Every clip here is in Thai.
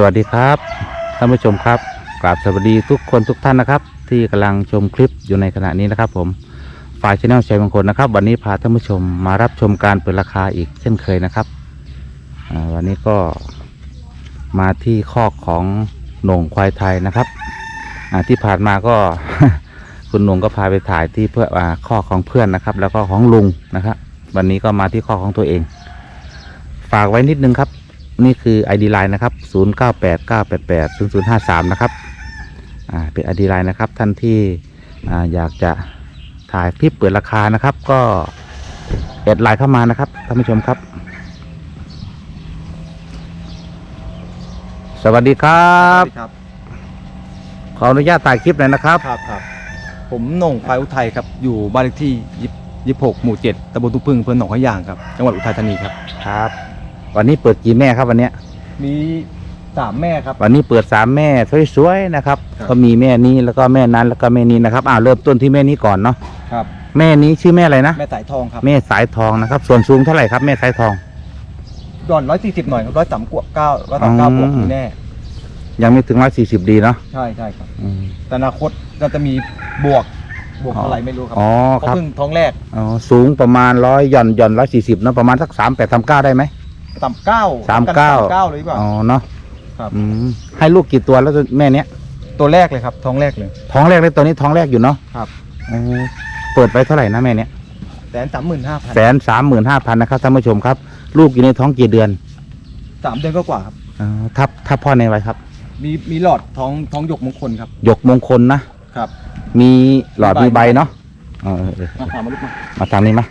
สวัสดีครับท่านผู้ชมครับกราบสวัสดีทุกคนทุกท่านนะครับ ที่กำลังชมคลิปอยู่ในขณะนี้นะครับ ผมฝ่ายชแนลชัยมงคลนะครับ วันนี้พาท่านผู้ชมมารับชมการเปิดราคาอีกเช่นเคยนะครับวันนี้ก็มาที่คอกของหน่งควายไทยนะครับที่ผ่านมาก็คุณหน่งก็พาไปถ่ายที่เพื่ออคอกของเพื่อนนะครับ แล้วก็ของลุงนะครับ วันนี้ก็มาที่คอกของตัวเอง ฝากไว้นิดนึงครับ นี่คือ ID Line นะครับ 0989880053 นะครับ อ่า เป็น ID Line นะครับ ท่านที่อ่าอยากจะถ่ายคลิปเปิดราคานะครับ ก็แอดไลน์เข้ามานะครับท่านผู้ชมครับ สวัสดีครับ ครับขออนุญาตถ่ายคลิปหน่อยนะครับ ครับครับ ผมโหน่งควายอุทัยครับ อยู่บ้านเลขที่ยี่หกหมู่เจ็ดตำบลตุ้งพึ่งอำเภอหนองขยางครับ จังหวัดอุทัยธานีครับ ครับ วันนี้เปิดกี่แม่ครับวันเนี้ยมีสามแม่ครับ วันนี้เปิดสามแม่สวยๆนะครับ ครับ ก็มีแม่นี้แล้วก็แม่นั้นแล้วก็แม่นี้นะครับอ้าวเริ่มต้นที่แม่นี้ก่อนเนาะครับ แม่นี้ชื่อแม่อะไรนะแม่สายทองครับแม่สายทองนะครับ ส่วนสูงเท่าไหร่ครับแม่สายทองดอนร้อยสี่สิบหน่อยครับร้อยสามกว่าเก้าร้อยสามเก้าอืม บวกมีแน่ยังไม่ถึงร้อยสี่สิบดีเนาะใช่ใช่ครับ อืม แต่อนาคตเราจะมีบวกบวกอ๋อ เท่าไหร่ไม่รู้ครับอ๋อเพราะครับเพิ่งท้องแรกอ๋อสูงประมาณร้อยหย่อนหย่อนร้อยสี่สิบเนาะประมาณสักสามแปดสามเก้าได้ไหม สามเก้าสามเก้าเก้าเลยดีกว่าอ๋อเนาะครับอืมให้ลูกกี่ตัวแล้วแม่เนี้ยตัวแรกเลยครับ ท้องแรกเลย ท้องแรกเลยตัวนี้ท้องแรกอยู่เนาะครับอ๋อเปิดไปเท่าไหร่นะแม่เนี้ยแสนสามหมื่นห้าพันแสนสามหมื่นห้าพันนะครับท่านผู้ชมครับ ลูกอยู่ในท้องกี่เดือนสามเดือนก็กว่าครับอ๋อทับทับพ่อในไว้ครับ มีมีหลอดท้องท้องหยกมงคลครับหยกมงคลนะครับ มีหลอดมีมีใบใบเนาะเออเออเออมาถามมาลูกมามาทางนี้มา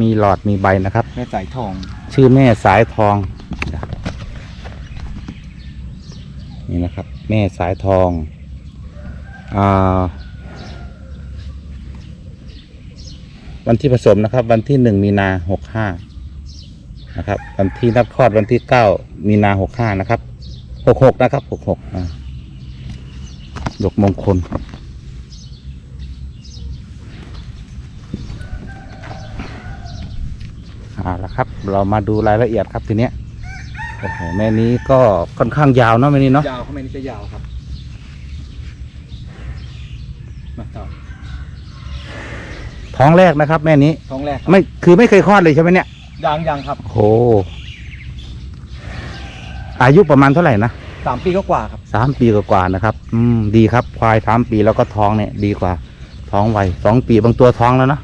มีหลอดมีใบนะครับ แม่สายทอง ชื่อแม่สายทอง นี่นะครับ แม่สายทองอาวันที่ผสมนะครับ วันที่หนึ่งมีนาหกห้านะครับ วันที่นัดคลอดวันที่เก้ามีนาหกห้านะครับหกหกนะครับหกหกอ่าหยกมงคล เอาละครับ เรามาดูรายละเอียดครับทีเนี้ยโอ้โหแม่นี้ก็ค่อนข้างยาวเนาะแม่นี้เนาะยาวเข้ามานี่จะยาวครับ มาต่อท้องแรกนะครับ แม่นี้ ท้องแรกครับไม่คือไม่เคยคลอดเลยใช่ไหมเนี่ยยางยางครับโอ้โหอายุประมาณเท่าไหร่นะสามปีก็กว่าครับสามปีกว่าๆนะครับ อืมดีครับ ควายสามปีแล้วก็ท้องเนี่ย ดีกว่า ท้องไวสองปีบางตัวท้องแล้วเนาะ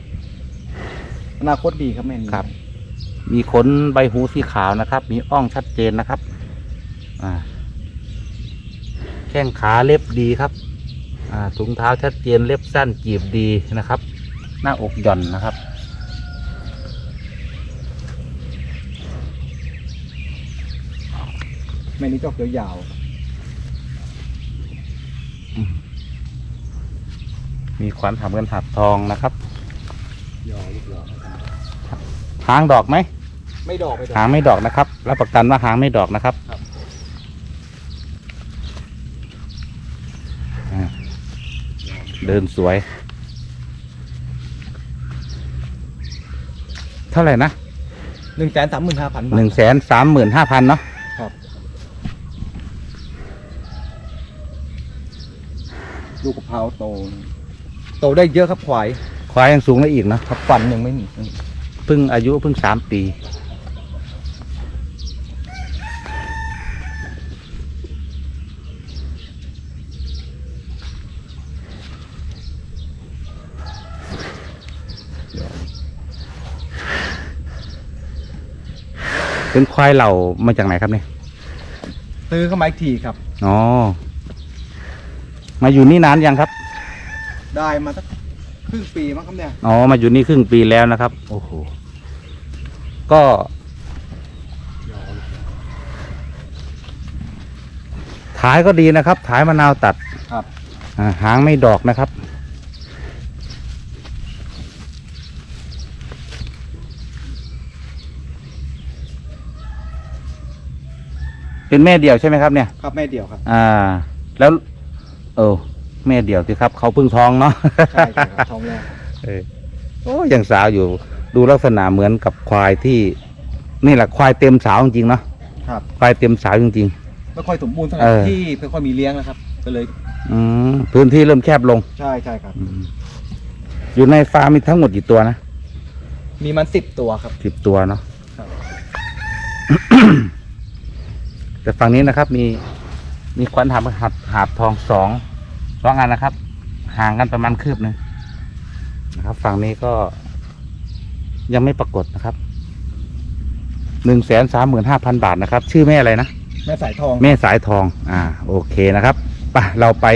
อนาคตดีครับแม่นี่ครับ มีขนใบหูสีขาวนะครับ มีอ่องชัดเจนนะครับอ่าแข้งขาเล็บดีครับอ่าถุงเท้าชัดเจนเล็บสั้นจีบดีนะครับ หน้าอกหย่อนนะครับแม่นี่จะออกยาวๆครับมีขวัญถามกันหับทองนะครับยาวลูกยาว หางดอกไหมไม่ดอกไม่ดอก หางไม่ดอกนะครับรับประกันว่าหางไม่ดอกนะครับครับ อ่าเดินสวย เท่าไหร่นะหนึ่งแสนสามหมื่นห้าพันบาท หนึ่งแสนสามหมื่นห้าพันเนาะลูกกะเพราโต โตได้เยอะครับควายควายยังสูงได้อีกเนาะ ครับฟันยังไม่มี เพิ่งอายุเพิ่งสามปี เป็นควายเหล่ามาจากไหนครับเนี่ยซื้อเข้ามาอีกทีครับ อ๋อ มาอยู่นี่นานยังครับ ได้มาสัก ครึ่งปีมั้งครับเนี่ยอ๋อมาอยู่นี่ครึ่งปีแล้วนะครับ โอ้โหก็ถ่ายก็ดีนะครับถ่ายมะนาวตัดครับอ่าหางไม่ดอกนะครับ เป็นแม่เดี่ยวใช่ไหมครับเนี่ย ครับแม่เดียวครับ อ่า แล้ว เออ แม่เดี่ยวสิครับ เขาเพิ่งท้องเนาะใช่ใช่ครับท้องแรกเออโอ้ยังสาวอยู่ ดูลักษณะเหมือนกับควายที่ นี่แหละควายเต็มสาวจริงๆเนาะครับ ควายเต็มสาวจริง ไม่ค่อยสมบูรณ์เท่าไหร่เออ ที่ไม่ค่อยมีเลี้ยงนะครับ ก็เลยๆอืมพื้นที่เริ่มแคบลงใช่ใช่ครับ อืมอยู่ในฟาร์มมีทั้งหมดกี่ตัวนะมีมันสิบตัวครับ สิบตัวเนาะครับ แต่ฝั่งนี้นะครับ มีมีควันหาบหัดหาบทองสอง สองอันนะครับ ห่างกันประมาณคืบหนึงนะครับ ฝั่งนี้ก็ยังไม่ปรากฏนะครับหนึ่งแสนสามหมื่นห้าพันบาทนะครับ ชื่อแม่อะไรนะ แม่สายทอง แม่สายทอง อ่า โอเคนะครับไปะเราไป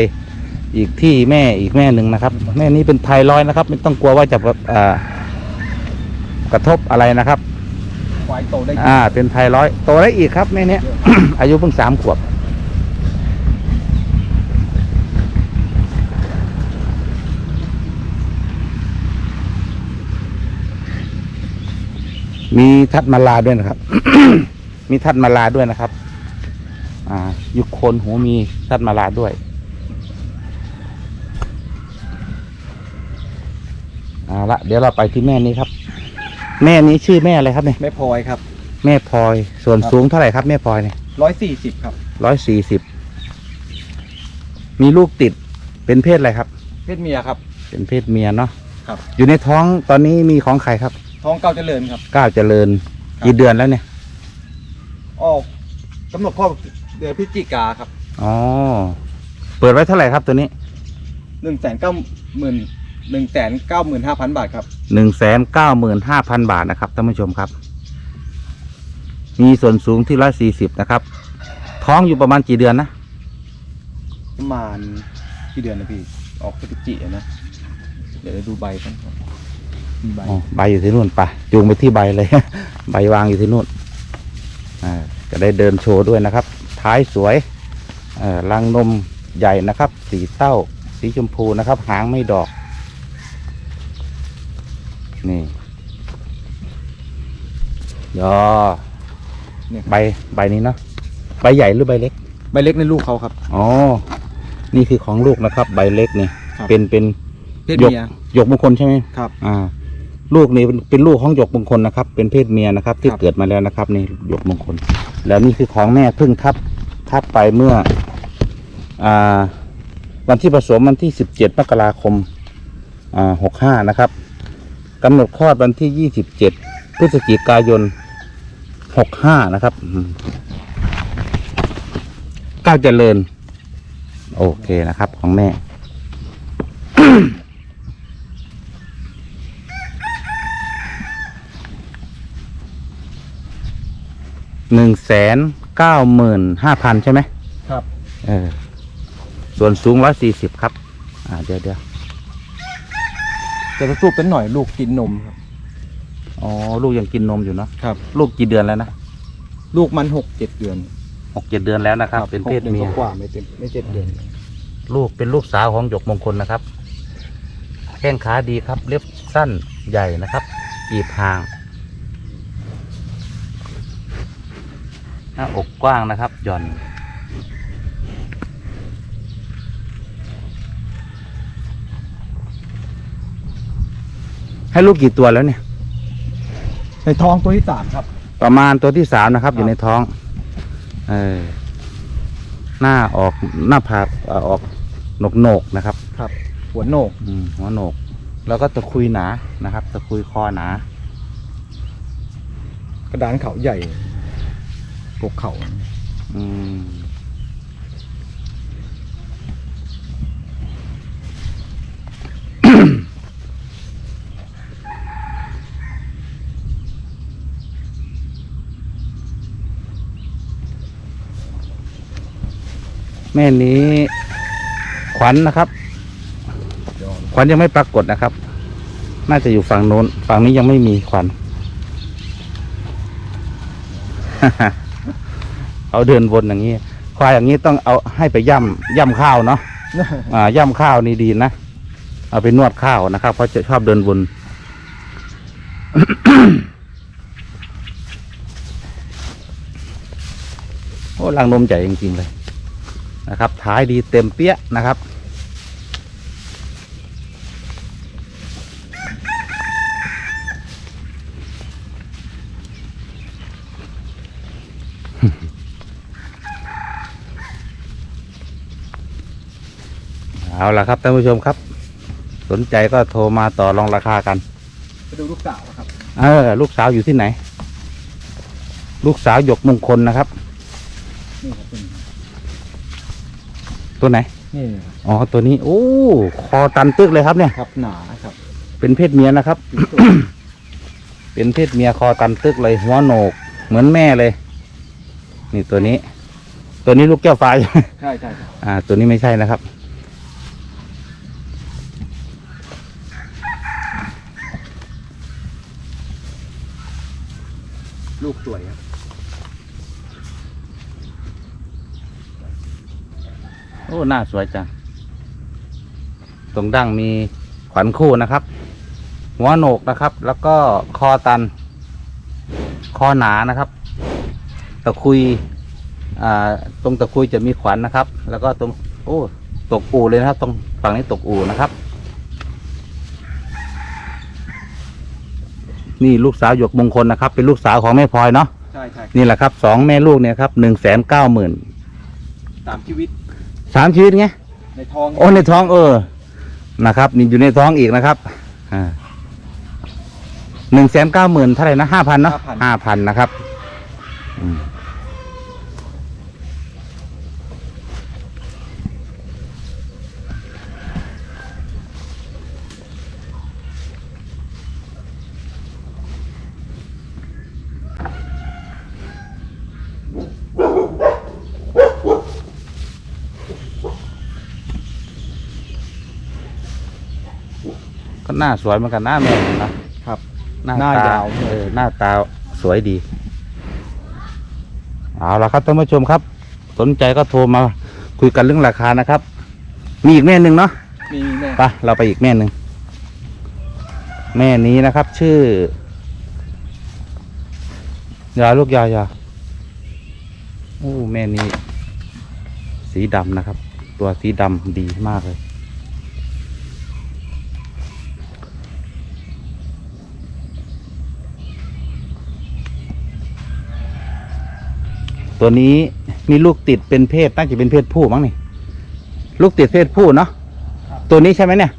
อีกที่แม่อีกแม่หนึ่งนะครับ แม่นี้เป็นไทรอยด์นะครับ ไม่ต้องกลัวว่าจะอ่ากระทบอะไรนะครับควายโตได้อ่า เป็นไทรอยด์โตได้อีกครับแม่เนี้ย อายุเพิ่งสามขวบ มีทัดมาลาด้วยนะครับ มีทัดมาลาด้วยนะครับ อ่ายุคโคนหูมีทัดมาลาด้วย เอาละเดี๋ยวเราไปที่แม่นี้ครับ แม่นี้ชื่อแม่อะไรครับเนี่ย แม่พลอยครับ แม่พลอย ส่วนครับ สูงเท่าไหร่ครับแม่พลอยเนี่ยร้อยสี่สิบครับ ร้อยสี่สิบ มีลูกติด เป็นเพศอะไรครับ เพศเมียครับ เป็นเพศเมียเนาะ ครับ อยู่ในท้องตอนนี้มีของใครครับ ท้องเก้าเจริญครับ ก้าวเจริญครับ กี่เดือนแล้วเนี่ยออกกำหนดข้อเดือนพฤศจิกาครับอ๋อเปิดไว้เท่าไหร่ครับตัวนี้หนึ่งแสนเก้าหมื่นหนึ่งแสนเก้าหมื่นห้าพันบาทครับ หนึ่งแสนเก้าหมื่นห้าพันบาทนะครับท่านผู้ชมครับ มีส่วนสูงที่ร้อยสี่สิบนะครับ ท้องอยู่ประมาณกี่เดือนนะประมาณกี่เดือนนะพี่ ออกพฤศจิกายนนะ เดี๋ยวดูใบกันครับมีใบ อ๋อใบอยู่ที่นู่นไปะจูงไปที่ใบเลย ใบวางอยู่ที่นู่นอ่าก็ได้เดินโชว์ด้วยนะครับ ท้ายสวยเอ่อรังนมใหญ่นะครับ สีเต้า สีชมพูนะครับ หางไม่ดอก นี่ยอเนี่ยใบใบนี้เนาะใบใหญ่หรือใบเล็ก ใบเล็กในลูกเขาครับอ๋อนี่คือของลูกนะครับ ใบเล็กนี่ครับเป็นเป็นเพศหยกเมียหยกมงคลใช่ไหมครับ อ่า ลูกนี่เป็นเป็นลูกของหยกมงคลนะครับ เป็นเพศเมียนะครับ ที่ครับ เกิดมาแล้วนะครับนี่หยกมงคล แล้วนี่คือของแม่เพิ่งทับทับไปเมื่ออ่าวันที่ผสมวันที่สิบเจ็ดมกราคมอ่าหกห้านะครับกำหนดคลอดวันที่ยี่สิบเจ็ดพฤศจิกายนหกห้านะครับอืมก้าวเจริญ โอเคนะครับ ของแม่ หนึ่งแสนเก้าหมื่นห้าพันใช่ไหมครับ เออ ส่วนสูงร้อยสี่สิบครับ อ่าเดี๋ยวเดี๋ยวจะกระตุกเป็นหน่อยลูกกินนมครับ อ๋อ ลูกยังกินนมอยู่เนาะครับ ลูกกี่เดือนแล้วนะลูกมันหกเจ็ดเดือนหกเจ็ดเดือนแล้วนะครับ เป็นเพศหกดืเมีอนยกว่าๆไม่เต็มไม่เจ็ดเดือน ลูกเป็นลูกสาวของหยกมงคลนะครับ แข้งขาดีครับ เล็บสั้นใหญ่นะครับกีบห่าง หน้าอกกว้างนะครับหย่อน ให้ลูกกี่ตัวแล้วเนี่ย ในท้องตัวที่สามครับ ประมาณตัวที่สามนะครับครับอยู่ในท้อง เออหน้าออกหน้าผากเอ่อออกหนกโหนกๆนะครับ ครับ หัวโหนกอืมหัวโหนก แล้วก็ตะคุยหนานะครับ ตะคุยคอหนา กระดานเขาใหญ่ ปกเขาอืมแม่นี้ขวัญนะครับ ขวัญยังไม่ปรากฏนะครับ น่าจะอยู่ฝั่งโน้น ฝั่งนี้ยังไม่มีขวัญ เอาเดินวนอย่างนี้ ควายอย่างนี้ต้องเอาให้ไปย่ำย่ำข้าวเนาะอ่าย่ำข้าวนี่ดีนะเอาไปนวดข้าวนะครับเพราะจะชอบเดินวนโอ้ลังนมใหญ่จริงๆเลยนะครับ ท้ายดีเต็มเปี้ยนะครับ เอาละครับท่านผู้ชมครับ สนใจก็โทรมาต่อรองราคากัน ไปดูลูกสาวครับ เออ ลูกสาวอยู่ที่ไหน ลูกสาวหยกมงคลนะครับ นี่ครับเป็นตัวไหน นี่อ๋อ ตัวนี้ โอ้ คอตันตึกเลยครับเนี่ย ครับหนาครับเป็นเพศเมียนะครับ เป็นเพศเมียคอตันตึกเลย หัวโหนก เหมือนแม่เลย นี่ตัวนี้ ตัวนี้ลูกแก้วฟ้า ใช่ไหมใช่ใช่ครับ อ่า ตัวนี้ไม่ใช่นะครับ สวยครับโอ้หน้าสวยจัง ตรงดั้งมีขวัญคู่นะครับ หัวโหนกนะครับ แล้วก็คอตัน คอหนานะครับ ตะคุย อ่า ตรงตะคุยจะมีขวัญนะครับ แล้วก็ตรง โอ้ ตกอูเลยนะครับ ตรงฝั่งนี้ตกอูนะครับ นี่ลูกสาวหยกมงคลนะครับ เป็นลูกสาวของแม่พลอยเนาะใช่ใช่นี่แหละครับสองแม่ลูกเนี่ยครับหนึ่งแสนเก้าหมื่นตามชีวิตสามชีวิตไงในท้องโอ้ในท้องเออนะครับนี่อยู่ในท้องอีกนะครับอ่าหนึ่งแสนเก้าหมื่นเท่าไหร่นะห้าพันเนาะห้าพันนะครับ หน้าสวยเหมือนกันหน้าแม่นะครับ หน้าหน้าตายาว เออหน้าตาสวยดี เอาละครับท่านผู้ชมครับ สนใจก็โทรมาคุยกันเรื่องราคานะครับ มีอีกแม่หนึ่งเนาะมีแม่ไปเราไปอีกแม่หนึ่งแม่นี้นะครับ ชื่อยาลูกยายาโอ้แม่นี้ สีดำนะครับ ตัวสีดำดีมากเลย ตัวนี้มีลูกติดเป็นเพศน่าจะเป็นเพศผู้มั้งนี่ ลูกติดเพศผู้เนาะตัวนี้ใช่ไหมเนี่ย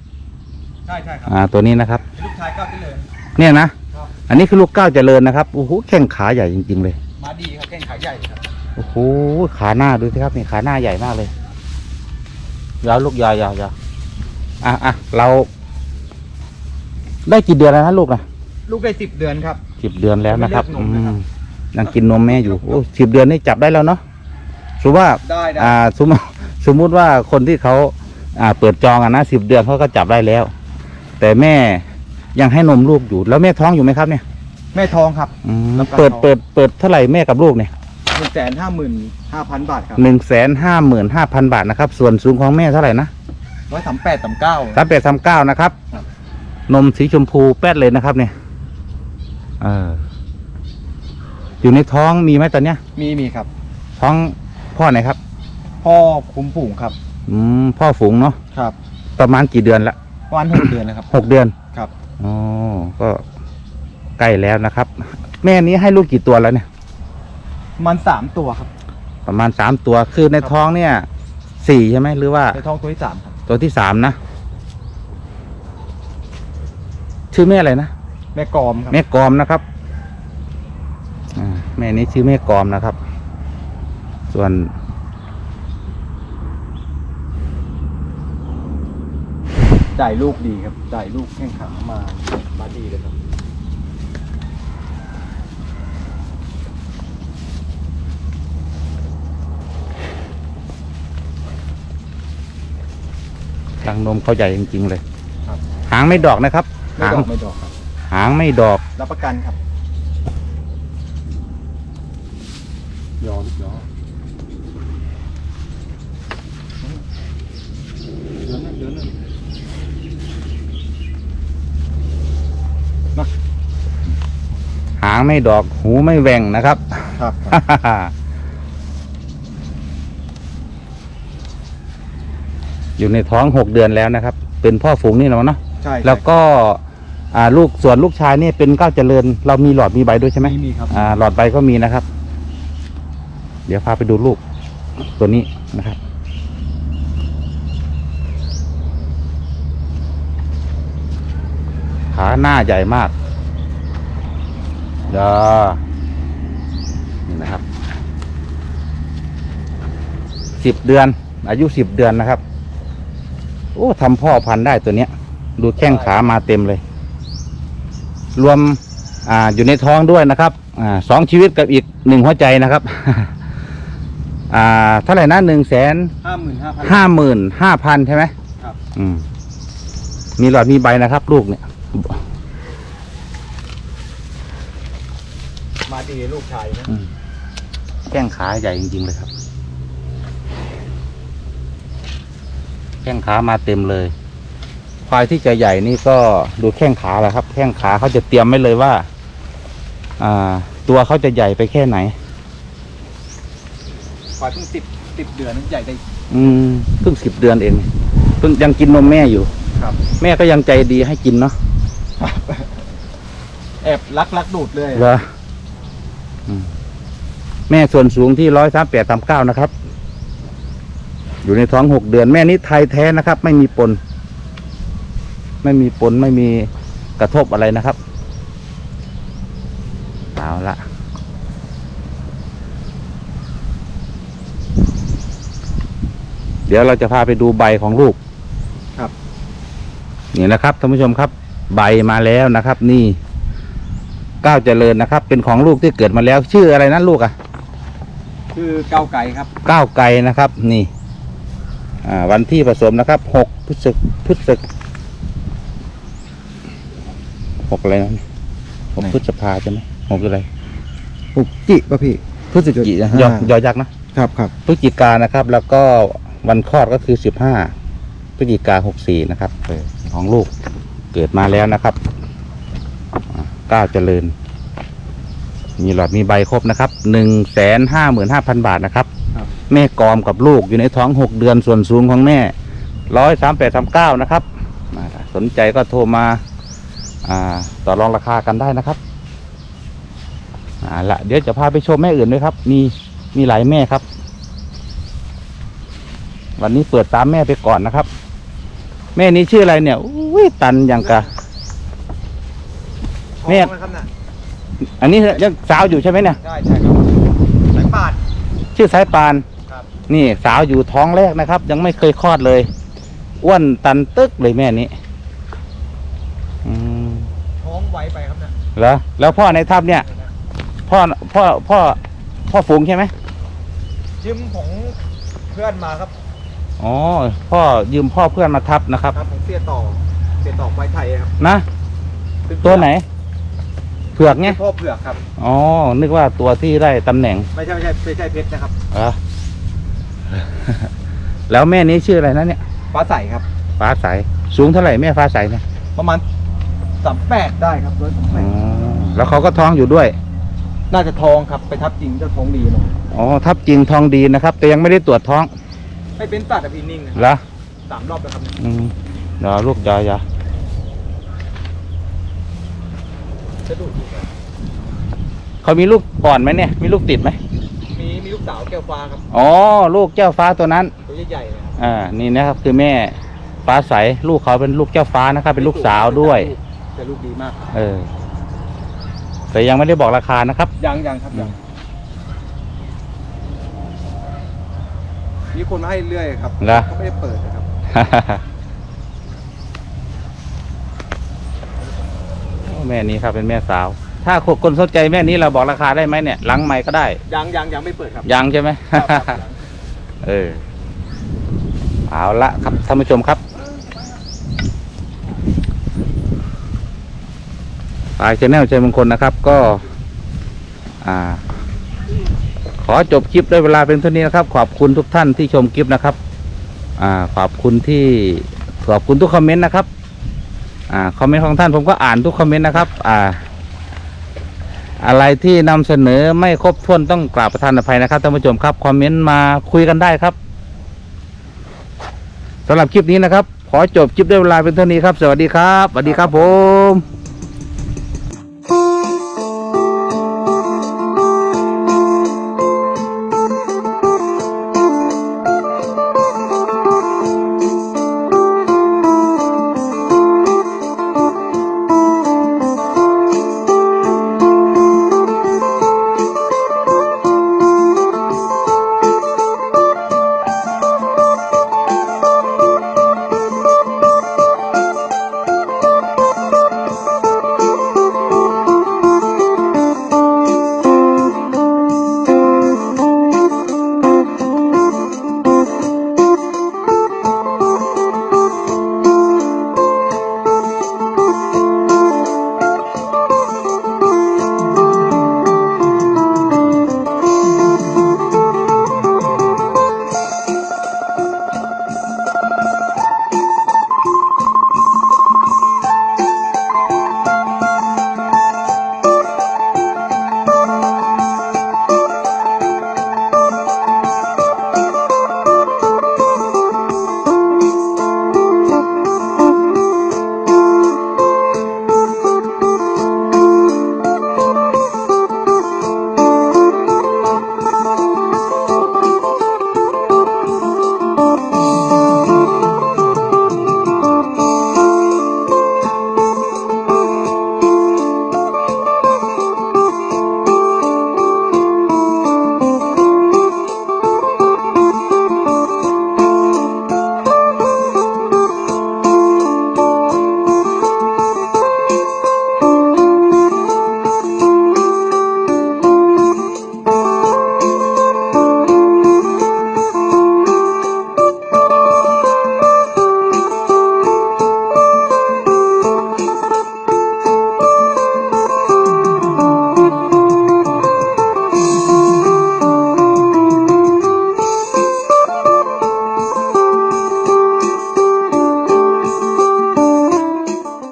ใช่ใช่ครับอ่า ตัวนี้นะครับ ลูกชายก็ที่เลยเนี่ยนะครับอันนี้คือลูกเก้าวเจริญนะครับ โอ้โห แข้งขาใหญ่จริง ๆ เลย มาดีครับ แข้งขาใหญ่ครับ โอ้โห ขาหน้าดูสิครับนี่ขาหน้าใหญ่มากเลย ยาวลูกยาวยาวยาวอะอะเรา ได้กี่เดือนแล้วนะลูกนะลูกได้สิบเดือนครับสิบเดือนแล้วนะครับไม่เลือกนม นะครับอืมยังกินนมแม่อยู่โอ้สิบเดือนนี่จับได้แล้วเนาะสมมติว่าได้ได้ อ่าสมมติสมมุติว่าคนที่เขาอ่าเปิดจองอะนะสิบเดือนเขาก็จับได้แล้ว แต่แม่ยังให้นมลูกอยู่ แล้วแม่ท้องอยู่ไหมครับเนี่ยแม่ทองครับ อืมรับการเปิดท้อง เปิดเปิดเท่าไหร่แม่กับลูกเนี่ยหนึ่งแสนห้าหมื่นห้าพันบาทครับหนึ่งแสนห้าหมื่นห้าพันบาทนะครับ ส่วนสูงของแม่เท่าไหร่นะ ร้อยสามแปดสามเก้า สามแปดสามเก้านะครับ ครับ นมสีชมพูแป๊ดเลยนะครับเนี่ยเออ อยู่ในท้องมีไหมตอนเนี้ย มีมีครับ ท้องพ่อไหนครับ พ่อคุ้มผูงครับ อืมพ่อฝูงเนาะครับประมาณกี่เดือนละวันหกเดือนนะครับ หกเดือนครับ อ๋อก็ใกล้แล้วนะครับ แม่นี้ให้ลูกกี่ตัวแล้วเนี่ย มันสามตัวครับ ประมาณสามตัวคือในท้องเนี่ยสี่ใช่ไหมหรือว่าในท้องตัวที่สามครับ ตัวที่สามนะ ชื่อแม่อะไรนะ แม่กอมครับ แม่กอมนะครับอ่า แม่นี้ชื่อแม่กอมนะครับ ส่วนจ่ายลูกดีครับจ่ายลูกแข่งขันมามาดีเลยครับ รังนมเขาใหญ่จริงๆเลย ครับ หางไม่ดอกนะครับ ไม่หางดอกไม่ดอกครับ หางไม่ดอก รับประกันครับ ยอลูกยอเดินนะเดินนะหางไม่ดอกหูไม่แหว่งนะครับครับอยู่ในท้องหกเดือนแล้วนะครับ เป็นพ่อฝูงนี่แล้วเนาะใช่แล้วก็อ่าลูกส่วนลูกชายนี่เป็นก้าวเจริญ เรามีหลอดมีใบด้วยใช่ไหมมีมีครับ อ่าหลอดใบก็มีนะครับ เดี๋ยวพาไปดูลูกตัวนี้นะครับ ขาหน้าใหญ่มากเดอนี่นะครับ สิบเดือน อายุสิบเดือนนะครับ โอ้ทำพ่อพันได้ตัวเนี้ย ดูแข้งขามาเต็มเลย รวมออยู่ในท้องด้วยนะครับอสองชีวิตกับอีกหนึ่งหัวใจนะครับ อ่าเท่าไหร่นะหนึ่งแสนห้าหมื่นห้าพัน ห้าหมื่นห้าพันใช่ไหมครับ อืมมีหลอดมีใบนะครับ ลูกเนี่ย มาดีลูกชายนะอืมแข้งขาใหญ่จริงๆเลยครับ แข้งขามาเต็มเลย ควายที่จะใหญ่นี่ก็ดูแข้งขาแหละครับ แข้งขาเขาจะเตรียมไว้เลยว่า อ่า ตัวเขาจะใหญ่ไปแค่ไหน ควายเพิ่งสิบสิบเดือนใหญ่ได้ อืมเพิ่งสิบเดือนเองเพิ่งยังกินนมแม่อยู่ครับ แม่ก็ยังใจดีให้กินเนาะแอบรักรักดูดเลยเหรออืมแม่ส่วนสูงที่ร้อยสามแปดสามเก้านะครับ อยู่ในท้องหกเดือน แม่นี้ไทยแท้นะครับ ไม่มีปน ไม่มีปนไม่มีกระทบอะไรนะครับเอาละ เดี๋ยวเราจะพาไปดูใบของลูกครับนี่นะครับท่านผู้ชมครับ ใบมาแล้วนะครับ นี่ก้าวเจริญนะครับ เป็นของลูกที่เกิดมาแล้ว ชื่ออะไรนะลูกอะคือเก้าวไก่ครับก้าวไกลนะครับ นี่ อ่า วันที่ผสมนะครับหกพฤศจิพฤศจิหกอะไรนะหกไหนพฤษภาใช่ไหมหกอะไรปุกจิป่ะพี่พฤศจิจิกายยอยอยักษ์นะครับครับพฤศจิกานะครับ แล้วก็ วันคลอดก็คือสิบห้าพฤศจิกาหกสี่นะครับเออของลูกเกิดมาแล้วนะครับอ่าก้าวเจริญ มีหลอดมีใบครบนะครับหนึ่งแสนห้าหมื่นห้าพันบาทนะครับครับ แม่กอมกับลูกอยู่ในท้องหกเดือนส่วนสูงของแม่ร้อยสามแปดสามเก้านะครับอ่าสนใจก็โทรมาอ่าต่อรองราคากันได้นะครับอ่าละเดี๋ยวจะพาไปชมแม่อื่นด้วยครับ มีมีหลายแม่ครับ วันนี้เปิดตามแม่ไปก่อนนะครับ แม่นี้ชื่ออะไรเนี่ยอุ้ยตันอย่างกะ แม่ท้องนะครับน่ะอันนี้ยังสาวอยู่ใช่ไหมเนี่ย ใช่ใช่ครับสายปาด ชื่อสายปานครับ นี่สาวอยู่ท้องแรกนะครับ ยังไม่เคยคลอดเลยอ้วนตันตึกเลยแม่นี้อืมท้องไวไปครับน่ะเหรอแล้วพ่อในทัพเนี่ย พ่อพ่อพ่อพ่อฝูงใช่ไหม ยืมของเพื่อนมาครับ อ๋อพ่อยืมพ่อเพื่อนมาทับนะครับ ครับของเสียต่อเสียต่อไว้ไทยครับนะเป็ตัวไหน เผือกไงเป็นพ่อเผือกครับอ๋อนึกว่าตัวที่ได้ตำแหน่ง ไม่ใช่ไม่ใช่ไม่ใช่เพชรนะครับเหรอแล้วแม่นี้ชื่ออะไรนะเนี่ย ฟ้าใสครับ ฟ้าใส สูงเท่าไหร่แม่ฟ้าใสเนี่ยประมาณสามแปดได้ครับร้อยสามแปอ๋อดแล้วเขาก็ท้องอยู่ด้วย น่าจะทองครับไปทับจริงจะทองดีหน่อยอ๋อทับจริงทองดีนะครับ แต่ยังไม่ได้ตรวจท้อง ไม่เป็นสัตว์แบบอินนิ่งนะครับเหรอสามรอบแล้วครับอืมเดี๋ยวลูกยายาจะดูดอยู่ครับเขามีลูกอ่อนไหมเนี่ย มีลูกติดไหมมีมีลูกสาวแก้วฟ้าครับอ๋อ ลูกแก้วฟ้าตัวนั้น ตัวใหญ่ๆเลยครับอ่า นี่นะครับ คือแม่ฟ้าใส ลูกเขาเป็นลูกแก้วฟ้านะครับ เป็นลูกสาวด้วย แต่ลูกดีมากเออ แต่ยังไม่ได้บอกราคานะครับ ยังยังครับยัง มีคนมาให้เรื่อยครับเหรอ ก็ไม่ได้เปิดนะครับโอ้แม่นี้ครับเป็นแม่สาว ถ้าคนสนใจแม่นี้เราบอกราคาได้ไหมเนี่ยหลังใหม่ก็ได้ ยังยังยังไม่เปิดครับ ยังใช่ไหม ครับครับยังเออ เอาละครับท่านผู้ชมครับฝายชแนลใจมงคลนะครับ ก็ อ่า ขอจบคลิปด้วยเวลาเป็นเท่านี้นะครับ ขอบคุณทุกท่านที่ชมคลิปนะครับ อ่า ขอบคุณที่ขอบคุณทุกคอมเมนต์นะครับ อ่า คอมเมนต์ของท่านผมก็อ่านทุกคอมเมนต์นะครับ อ่า อะไรที่นำเสนอไม่ครบถ้วนต้องกราบประทานอภัยนะครับท่านผู้ชมครับ คอมเมนต์มาคุยกันได้ครับสำหรับคลิปนี้นะครับ ขอจบคลิปด้วยเวลาเป็นเท่านี้ครับ สวัสดีครับ สวัสดีครับผม